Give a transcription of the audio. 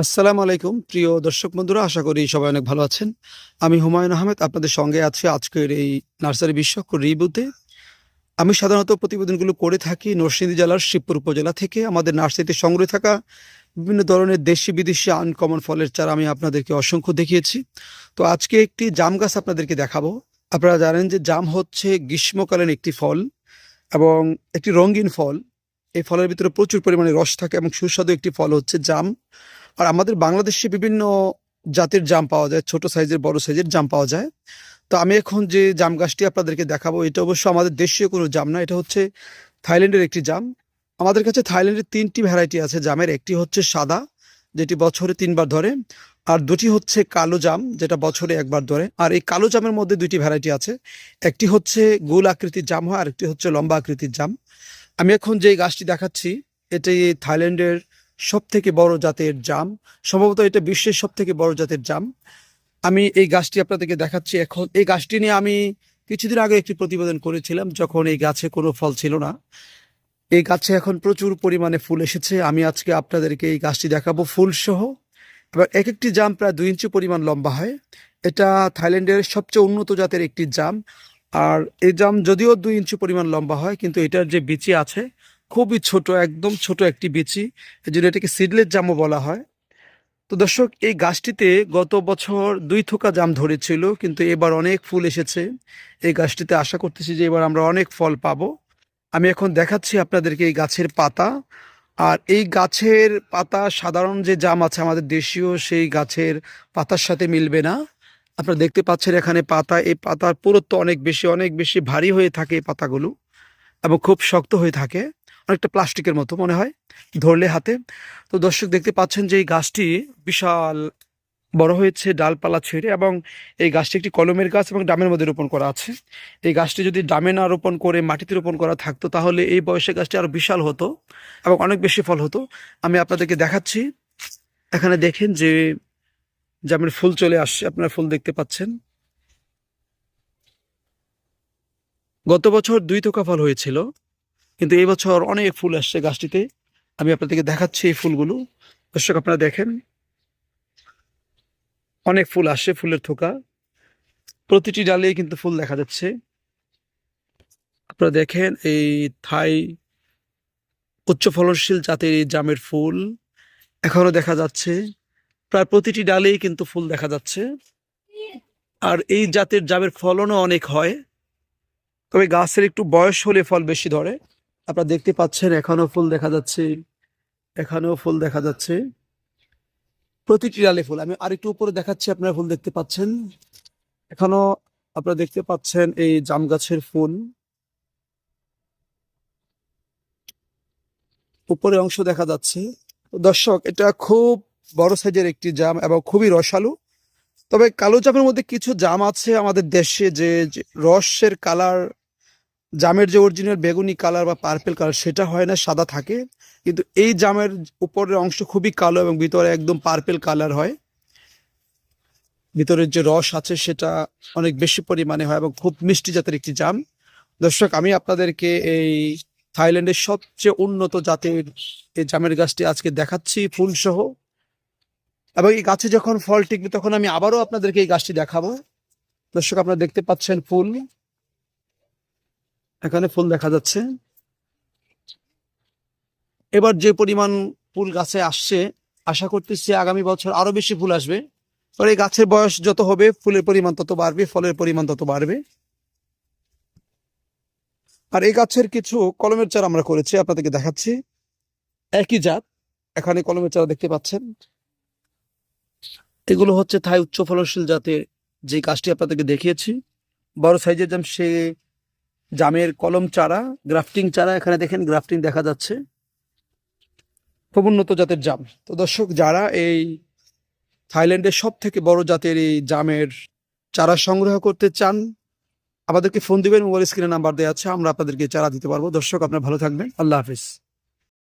আসসালামু আলাইকুম, প্রিয় দর্শক বন্ধুরা, আশা করি সবাই অনেক ভালো আছেন। আমি হুমায়ুন আহমেদ, আপনাদের সঙ্গে আছি আজকের এই নার্সারি বিশ্বক রিবুতে আমি সাধারণত প্রতিবেদনগুলো করে থাকি নরসিংদী জেলার শিবপুর উপজেলা থেকে। আমাদের নার্সারিতে সংগ্রহে থাকা বিভিন্ন ধরনের দেশি বিদেশি আনকমন ফলের চারা আমি আপনাদেরকে অসংখ্য দেখিয়েছি। তো আজকে একটি জাম গাছ আপনাদেরকে দেখাবো। আপনারা জানেন যে জাম হচ্ছে গ্রীষ্মকালীন একটি ফল এবং একটি রঙিন ফল। এই ফলের ভিতরে প্রচুর পরিমাণে রস থাকে এবং সুস্বাদু একটি ফল হচ্ছে জাম। আর আমাদের বাংলাদেশে বিভিন্ন জাতের জাম পাওয়া যায়, ছোট সাইজের, বড় সাইজের জাম পাওয়া যায়। তো আমি এখন যে জাম গাছটি আপনাদেরকে দেখাবো, এটা অবশ্য আমাদের দেশীয় কোনো জাম না, এটা হচ্ছে থাইল্যান্ডের একটি জাম। আমাদের কাছে থাইল্যান্ডের তিনটি ভ্যারাইটি আছে জামের, একটি হচ্ছে সাদা, যেটি বছরে তিনবার ধরে, আর দুটি হচ্ছে কালো জাম, যেটা বছরে একবার ধরে। আর এই কালো জামের মধ্যে দুইটি ভ্যারাইটি আছে, একটি হচ্ছে গোল আকৃতির জাম হয়, আর একটি হচ্ছে লম্বা আকৃতির জাম। আমি এখন যে গাছটি দেখাচ্ছি, এটি থাইল্যান্ডের সব থেকে বড় জাতের জাম, সম্ভবত এটা বিশ্বের সব থেকে বড় জাতের জাম। আমি এই গাছটি আপনাদেরকে দেখাচ্ছি এখন। এই গাছটি নিয়ে আমি কিছুদিন আগে একটি প্রতিবেদন করেছিলাম, যখন এই গাছে কোনো ফল ছিল না। এই গাছে এখন প্রচুর পরিমাণে ফুল এসেছে। আমি আজকে আপনাদেরকে এই গাছটি দেখাবো ফুল সহ এবার এক একটি জাম প্রায় দুই ইঞ্চি পরিমাণ লম্বা হয়। এটা থাইল্যান্ডের সবচেয়ে উন্নত জাতের একটি জাম। আর এই জাম যদিও দুই ইঞ্চি পরিমাণ লম্বা হয়, কিন্তু এটার যে বিচি আছে খুবই ছোট, একদম ছোট একটি বিচি জন্য এটাকে সিডলের জামও বলা হয়। তো দর্শক, এই গাছটিতে গত বছর দুই থোকা জাম ধরেছিল, কিন্তু এবার অনেক ফুল এসেছে। এই গাছটিতে আশা করতেছি যে এবার আমরা অনেক ফল পাবো। আমি এখন দেখাচ্ছি আপনাদেরকে এই গাছের পাতা। আর এই গাছের পাতা, সাধারণ যে জাম আছে আমাদের দেশীয়, সেই গাছের পাতার সাথে মিলবে না। আপনারা দেখতে পাচ্ছেন এখানে পাতা, এই পাতার পুরুত্ব অনেক বেশি অনেক বেশি ভারী হয়ে থাকে এই পাতাগুলো এবং খুব শক্ত হয়ে থাকে। অনেকটা প্লাস্টিকের মতো মনে হয় ধরলে হাতে। তো দর্শক দেখতে পাচ্ছেন যে এই গাছটি বিশাল বড় হয়েছে ডালপালা ছেড়ে এবং এই গাছটি একটি কলমের গাছ এবং ডামের মধ্যে রোপণ করা আছে। এই গাছটি যদি ডামে না রোপণ করে মাটিতে রোপণ করা থাকতো তাহলে এই বয়সে গাছটি আরও বিশাল হতো এবং অনেক বেশি ফল হতো। আমি আপনাদেরকে দেখাচ্ছি। এখানে দেখেন যে জামের ফুল চলে আসছে, আপনারা ফুল দেখতে পাচ্ছেন। গত বছর দুই থোকা ফল হয়েছিল। কিন্তু এই বছর অনেক ফুল আসছে গাছটিতে। আমি আপনাদেরকে দেখাচ্ছি এই ফুলগুলো। দর্শক, আপনারা দেখেন। অনেক ফুল আসছে, ফুলের থোকা। প্রতিটি ডালেই কিন্তু ফুল দেখা যাচ্ছে। আপনারা দেখেন এই থাই উচ্চ ফলনশীল জাতের এই জামের ফুল। এখনও দেখা যাচ্ছে। প্রায় প্রতিটি ডালেই কিন্তু ফুল দেখা যাচ্ছে। আর এই জাতের জামের ফলনও অনেক হয়। তবে গাছের একটু বয়স হলে ফল বেশি ধরে। আপনারা দেখতে পাচ্ছেন এখনও ফুল দেখা যাচ্ছে, এখানেও ফুল দেখা যাচ্ছে। প্রতিটি ডালে ফুল। আমি আরেকটু উপরে দেখাচ্ছি, আপনারা ফুল দেখতে পাচ্ছেন। এখনও আপনারা দেখতে পাচ্ছেন এই জাম গাছের ফুল। উপরে অংশ দেখা যাচ্ছে। দর্শক, এটা খুব বড় সাইজের একটি জাম এবং খুবই রসালো। তবে কালো জামের মধ্যে কিছু জাম আছে আমাদের দেশে যে রসের কালার জামের যে অরিজিনাল বেগুনি কালার বা পার্পেল কালার সেটা হয় না, সাদা থাকে। কিন্তু এই জামের উপরের অংশ খুবই কালো এবং ভিতরে একদম পার্পেল কালার হয়। ভিতরের যে রস আছে সেটা অনেক বেশি পরিমাণে হয় এবং খুব মিষ্টি জাতের একটি জাম। দর্শক, আমি আপনাদেরকে এই থাইল্যান্ডের সবচেয়ে উন্নত জাতের এই জামের গাছটি আজকে দেখাচ্ছি ফুল সহ এবং এই গাছে যখন ফল টিকবে, তখন আমি আবারও আপনাদেরকে এই গাছটি দেখাবো। দর্শক, আপনারা দেখতে পাচ্ছেন ফুল। এখানে ফুল দেখা যাচ্ছে। এবার যে পরিমাণ ফুল গাছে আসছে, আশা করতেছি আগামী বছর আরও বেশি ফুল আসবে। এই গাছের বয়স যত হবে, ফুলের পরিমাণ তত বাড়বে, ফলের পরিমাণ তত বাড়বে। আর এই গাছের কিছু কলমের চারা আমরা করেছি, আপনাদেরকে দেখাচ্ছি। একই জাত, এখানে কলমের চারা দেখতে পাচ্ছেন। এগুলো হচ্ছে থাই উচ্চ ফলনশীল জাতের যে গাছটি আপনাদেরকে দেখিয়েছি। বড় সাইজের যেমন সে জামের কলম চারা, গ্রাফটিং চারা, এখানে দেখেন গ্রাফটিং দেখা যাচ্ছে। খুব উন্নত জাতের জাম। তো দর্শক, যারা এই থাইল্যান্ডের সব থেকে বড় জাতের এই জামের চারা সংগ্রহ করতে চান, আমাদেরকে ফোন দিবেন, মোবাইল স্ক্রিনে নাম্বার দেওয়া আছে, আমরা আপনাদেরকে চারা দিতে পারব। দর্শক, আপনার ভালো থাকবেন। আল্লাহ হাফিজ।